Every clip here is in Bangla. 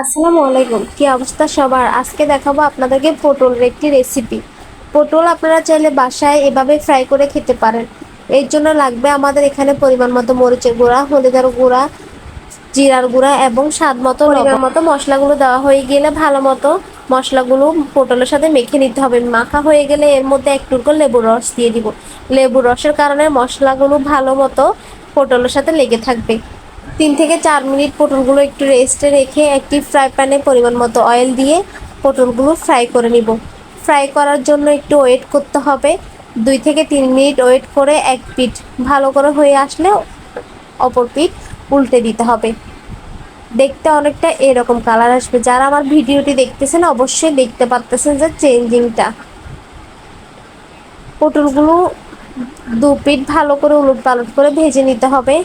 আসসালামু আলাইকুম। কি অবস্থা সবার? আজকে দেখাবো আপনাদেরকে পটলের একটি রেসিপি পটল আপনারা চাইলে বাসায় এভাবে ফ্রাই করে খেতে পারেন। এর জন্য লাগবে আমাদের এখানে পরিমাণ মতো মরিচের গুঁড়া, হলুদের গুঁড়া, জিরার গুঁড়া এবং স্বাদ মতো পরিমাণ মতো মশলাগুলো দেওয়া হয়ে গেলে ভালো মতো মশলাগুলো পটলের সাথে মেখে নিতে হবে। মাখা হয়ে গেলে এর মধ্যে একটু করে লেবুর রস দিয়ে দিব। লেবুর রসের কারণে মশলাগুলো ভালো মতো পটলের সাথে লেগে থাকবে। তিন থেকে চার মিনিট পটলগুলো একটু রেস্টে রেখে একটি ফ্রাই প্যানে পরিমাণ মতো অয়েল দিয়ে পটলগুলো ফ্রাই করে নিব। ফ্রাই করার জন্য একটু ওয়েট করতে হবে। দুই থেকে তিন মিনিট ওয়েট করে এক পিঠ ভালো করে হয়ে আসলে অপর পিঠ উল্টে দিতে হবে। দেখতে অনেকটা এরকম কালার আসবে। যারা আমার ভিডিওটি দেখতেছেন অবশ্যই দেখতে পারতেছেন যে চেঞ্জিংটা পটলগুলো দু পিঠ ভালো করে উলট পালট করে ভেজে নিতে হবে।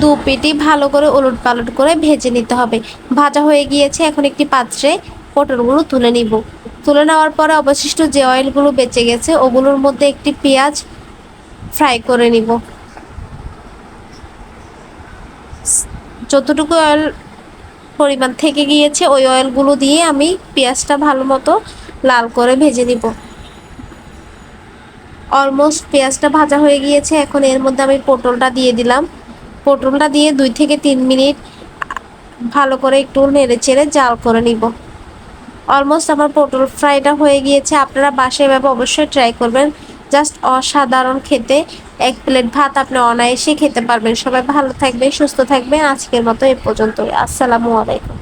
দু পেটি ভালো করে ওলট পালট করে ভেজে নিতে হবে। ভাজা হয়ে গিয়েছে, এখন একটি পাত্রে পটলগুলো তুলে নিব। তুলে নেওয়ার পরে অবশিষ্ট যে অয়েলগুলো বেঁচে গেছে, ওগুলোর মধ্যে একটি পেঁয়াজ ফ্রাই করে নিব। যতটুকু অয়েল পরিমাণ থেকে গিয়েছে, ওই অয়েলগুলো দিয়ে আমি পেঁয়াজটা ভালো মতো লাল করে ভেজে নিব। অলমোস্ট পেঁয়াজটা ভাজা হয়ে গিয়েছে, এখন এর মধ্যে আমি পটলটা দিয়ে দিলাম। পটলটা দিয়ে দুই থেকে তিন মিনিট ভালো করে একটু নেড়ে চেড়ে জাল করে নিব। অলমোস্ট আমার পটল ফ্রাইটা হয়ে গিয়েছে। আপনারা বাসায় এভাবে অবশ্যই ট্রাই করবেন। জাস্ট অসাধারণ খেতে। এক প্লেট ভাত আপনি অনায়াসে খেতে পারবেন। সবাই ভালো থাকবে সুস্থ থাকবে আজকের মতো এ পর্যন্ত আসসালামু আলাইকুম।